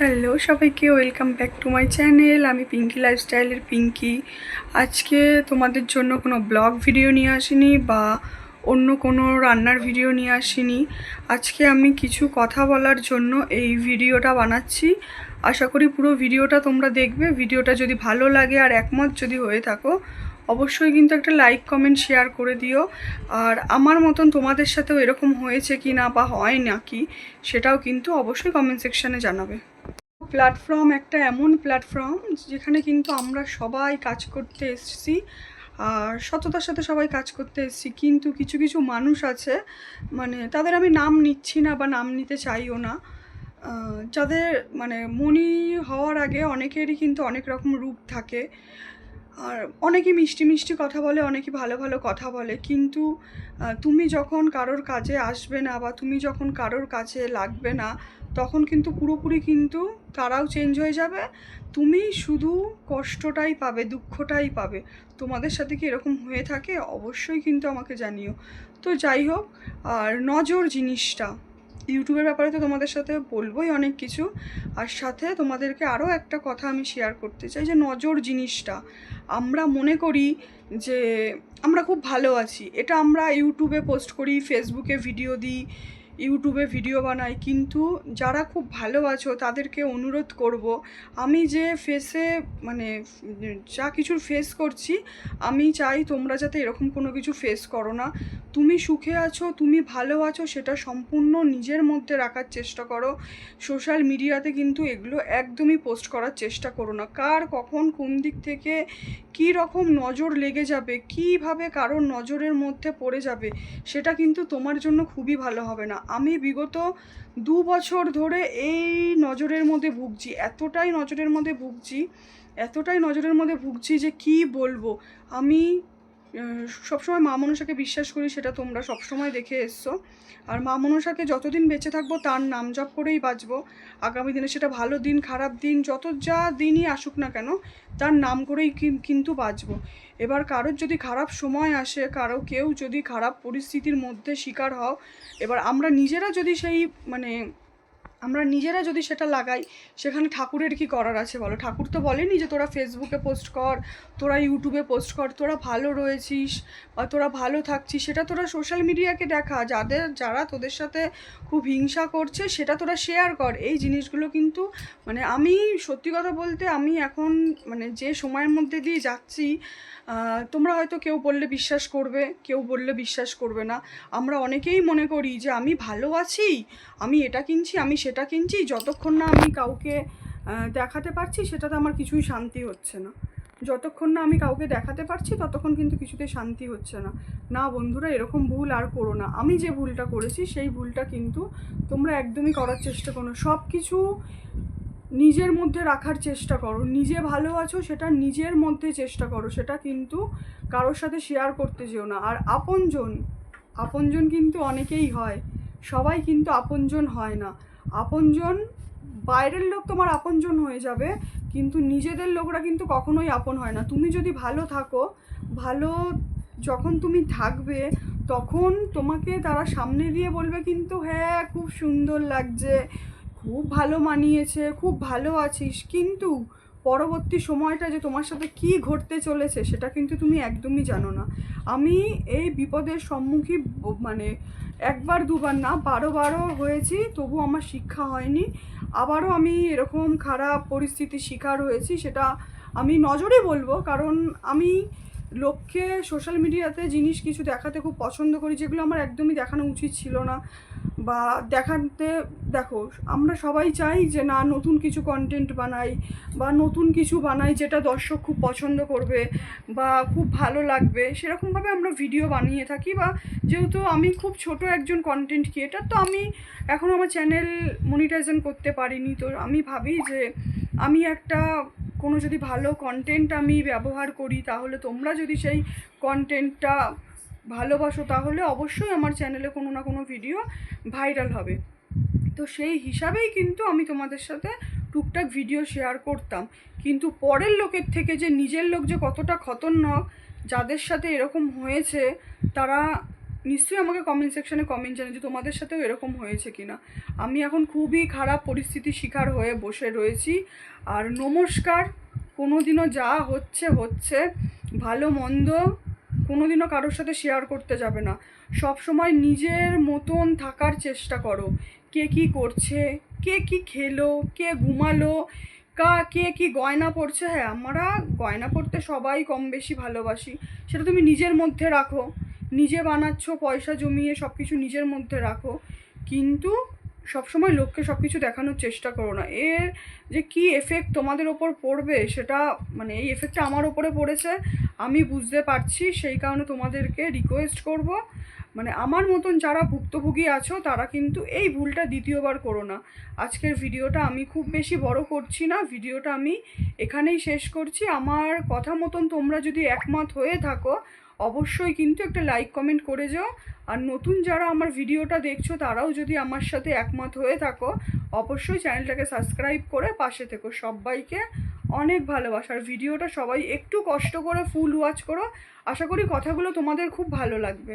Hello সবাইকে, welcome back to my channel. আমি পিঙ্কি লাইফস্টাইলের পিঙ্কি। আজকে তোমাদের জন্য কোনো ব্লগ ভিডিও নিয়ে আসিনি বা অন্য কোনো রান্নার ভিডিও নিয়ে আসিনি। আজকে আমি কিছু কথা বলার জন্য এই ভিডিওটা বানাচ্ছি। আশা করি পুরো ভিডিওটা তোমরা দেখবে। ভিডিওটা যদি ভালো লাগে আর একমত যদি হয়ে থাকো, অবশ্যই কিন্তু একটা লাইক, কমেন্ট, শেয়ার করে দিও। আর আমার মতন তোমাদের সাথেও এরকম হয়েছে কি না বা হয় নাকি, সেটাও কিন্তু অবশ্যই কমেন্ট সেকশানে জানাবে। প্ল্যাটফর্ম একটা এমন প্ল্যাটফর্ম যেখানে কিন্তু আমরা সবাই কাজ করতে এসেছি। আর সততার সাথে সবাই কাজ করতে এসেছি। কিন্তু কিছু কিছু মানুষ আছে মানে তাদের আমি নাম নিচ্ছি না বা নাম নিতে চাইও না। যাদের মানে মনি হওয়ার আগে অনেকেরই কিন্তু অনেক রকম রূপ থাকে। আর অনেকে মিষ্টি মিষ্টি কথা বলে, অনেকে ভালো ভালো কথা বলে। কিন্তু তুমি যখন কারোর কাজে আসবে না বা তুমি যখন কারোর কাছে লাগবে না, তখন কিন্তু পুরোপুরি কিন্তু তারাও চেঞ্জ হয়ে যাবে। তুমি শুধু কষ্টটাই পাবে, দুঃখটাই পাবে। তোমাদের সাথে কি এরকম হয়ে থাকে? অবশ্যই কিন্তু আমাকে জানিও। তো যাই হোক, আর নজর জিনিসটা। ইউটিউবের ব্যাপারে তো তোমাদের সাথে বলবোই অনেক কিছু। আর সাথে তোমাদেরকে আরও একটা কথা আমি শেয়ার করতে চাই যে নজর জিনিসটা। আমরা মনে করি যে আমরা খুব ভালো আছি। এটা আমরা ইউটিউবে পোস্ট করি ফেসবুকে ভিডিও দিই ইউটিউবে ভিডিও বানাই, কিন্তু যারা খুব ভালো আছো তাদেরকে অনুরোধ করব, আমি যে ফেসে মানে যা কিছুর ফেস করছি, আমি চাই তোমরা যাতে এরকম কোনো কিছু ফেস করো না। তুমি সুখে আছো, তুমি ভালো আছো, সেটা সম্পূর্ণ নিজের মধ্যে রাখার চেষ্টা করো। সোশ্যাল মিডিয়াতে কিন্তু এগুলো একদমই পোস্ট করার চেষ্টা করো না। কার কখন কোন দিক থেকে কী রকম নজর লেগে যাবে, কীভাবে কারোর নজরের মধ্যে পড়ে যাবে, সেটা কিন্তু তোমার জন্য খুবই ভালো হবে না। আমি বিগত দু বছর ধরে এই নজরের মধ্যে ভুগছি, এতটাই নজরের মধ্যে ভুগছি, এতটাই নজরের মধ্যে ভুগছি যে কি বলব? আমি সবসময় মা মনসাকে বিশ্বাস করি, সেটা তোমরা সবসময় দেখে এসছো। আর মা মনসাকে যতদিন বেঁচে থাকব, তার নাম জপ করেই বাঁচবো। আগামী দিনে সেটা ভালো দিন, খারাপ দিন, যত যা দিনই আসুক না কেন, তার নাম করেই কিন- কিন্তু বাঁচবো। এবার কারোর যদি খারাপ সময় আসে, কারও কেউ যদি খারাপ পরিস্থিতির মধ্যে শিকার হও, এবার আমরা নিজেরা যদি সেই মানে আমরা নিজেরা যদি সেটা লাগাই, সেখানে ঠাকুরের কি করার আছে বলো? ঠাকুর তো বলেনি যে তোরা ফেসবুকে পোস্ট কর, তোরা ইউটিউবে পোস্ট কর, তোরা ভালো রয়েছিস বা তোরা ভালো থাকছিস, সেটা তোরা সোশ্যাল মিডিয়াকে দেখা। যাদের, যারা তোদের সাথে খুব হিংসা করছে, সেটা তোরা শেয়ার কর। এই জিনিসগুলো কিন্তু মানে আমি সত্যি কথা বলতে আমি এখন মানে যে সময়ের মধ্যে দিয়ে যাচ্ছি তোমরা হয়তো কেউ বললে বিশ্বাস করবে, কেউ বললে বিশ্বাস করবে না। আমরা অনেকেই মনে করি যে আমি ভালো আছি, আমি এটা কিনছি, আমি সেটা কিনছি, যতক্ষণ না আমি কাউকে দেখাতে পারছি, সেটাতে আমার কিছুই শান্তি হচ্ছে না। যতক্ষণ না আমি কাউকে দেখাতে পারছি, ততক্ষণ কিন্তু কিছুতে শান্তি হচ্ছে না। না বন্ধুরা, এরকম ভুল আর করো না। আমি যে ভুলটা করেছি, সেই ভুলটা কিন্তু তোমরা একদমই করার চেষ্টা করো সব কিছু নিজের মধ্যে রাখার চেষ্টা করো। নিজে ভালো আছো, সেটা নিজের মধ্যে চেষ্টা করো। সেটা কিন্তু কারোর সাথে শেয়ার করতে যেও না। আর আপনজন আপনজন কিন্তু অনেকেই হয়। সবাই কিন্তু আপনজন হয় না। আপনজন, বাইরের লোক তোমার আপনজন হয়ে যাবে, কিন্তু নিজেদের লোকরা কিন্তু কখনোই আপন হয় না। তুমি যদি ভালো থাকো, ভালো যখন তুমি থাকবে, তখন তোমাকে তারা সামনে দিয়ে বলবে কিন্তু হ্যাঁ খুব সুন্দর লাগছে, খুব ভালো মানিয়েছে, খুব ভালো আছিস। কিন্তু পরবর্তী সময়টা যে তোমার সাথে কি ঘটতে চলেছে, সেটা কিন্তু তুমি একদমই জানো না। আমি এই বিপদের সম্মুখীন মানে একবার দুবার না, বারো বারো হয়েছি, তবু আমার শিক্ষা হয়নি। আবারও আমি এরকম খারাপ পরিস্থিতির শিকার হয়েছি, সেটা আমি নজরে বলব। কারণ আমি লোককে সোশ্যাল মিডিয়াতে জিনিস কিছু দেখাতে খুব পছন্দ করি, যেগুলো আমার একদমই দেখানো উচিত ছিল না। বা দেখাতে, দেখো, আমরা সবাই চাই যে না, নতুন কিছু কন্টেন্ট বানাই বা নতুন কিছু বানাই যেটা দর্শক খুব পছন্দ করবে বা খুব ভালো লাগবে। সেরকমভাবে আমরা ভিডিও বানিয়ে থাকি বা যেহেতু আমি খুব ছোট একজন কন্টেন্ট ক্রিয়েটার তো আমি এখন আমার চ্যানেল মনিটাইজেশন করতে পারিনি। তো আমি ভাবি যে আমি একটা, কোনো যদি ভালো কন্টেন্ট আমি ব্যবহার করি, তাহলে তোমরা যদি সেই কন্টেন্টটা ভালোবাসো, তাহলে অবশ্যই আমার চ্যানেলে কোনো না কোনো ভিডিও ভাইরাল হবে। তো সেই হিসাবেই কিন্তু আমি তোমাদের সাথে টুকটাক ভিডিও শেয়ার করতাম। কিন্তু পরের লোকের থেকে যে নিজের লোক যে কতটা খতরনাক, যাদের সাথে এরকম হয়েছে, তারা নিশ্চয়ই আমাকে কমেন্ট সেকশানে কমেন্ট জানাও যে তোমাদের সাথেও এরকম হয়েছে কি না আমি এখন খুবই খারাপ পরিস্থিতির শিকার হয়ে বসে রয়েছি। আর নমস্কার কোনো দিনও যা হচ্ছে হচ্ছে। ভালো, মন্দ কোনোদিনও কারোর সাথে শেয়ার করতে যাবে না। সব সময় নিজের মতন থাকার চেষ্টা করো। কে কি করছে, কে কি খেলো, কে ঘুমালো, কা, কে কি গয়না পরছে হ্যাঁ আমরা গয়না পরতে সবাই কম বেশি ভালোবাসি। সেটা তুমি নিজের মধ্যে রাখো। নিজে বানাচ্ছ, পয়সা জমিয়ে সব কিছু নিজের মধ্যে রাখো। কিন্তু সবসময় লোককে সব কিছু দেখানোর চেষ্টা করো না। এর যে কি এফেক্ট তোমাদের ওপর পড়বে সেটা মানে এই এফেক্টটা আমার ওপরে পড়েছে, আমি বুঝতে পারছি, সেই কারণে তোমাদেরকে রিকোয়েস্ট করব। মানে আমার মতন যারা ভুক্তভোগী আছো, তারা কিন্তু এই ভুলটা দ্বিতীয়বার করো না। আজকের ভিডিওটা আমি খুব বেশি বড় করছি না, ভিডিওটা আমি এখানেই শেষ করছি। আমার কথা মতন তোমরা যদি একমত হয়ে থাকো অবশ্যই কিন্তু একটা লাইক কমেন্ট করে যাও। আর নতুন যারা আমার ভিডিওটা দেখছ, তারাও যদি আমার সাথে একমত হয়ে থাকো, অবশ্যই চ্যানেলটাকে সাবস্ক্রাইব করে পাশে থেকো। সবাইকে অনেক ভালোবাসার ভিডিওটা সবাই একটু কষ্ট করে ফুল ওয়াচ করো। আশা করি কথাগুলো তোমাদের খুব ভালো লাগবে।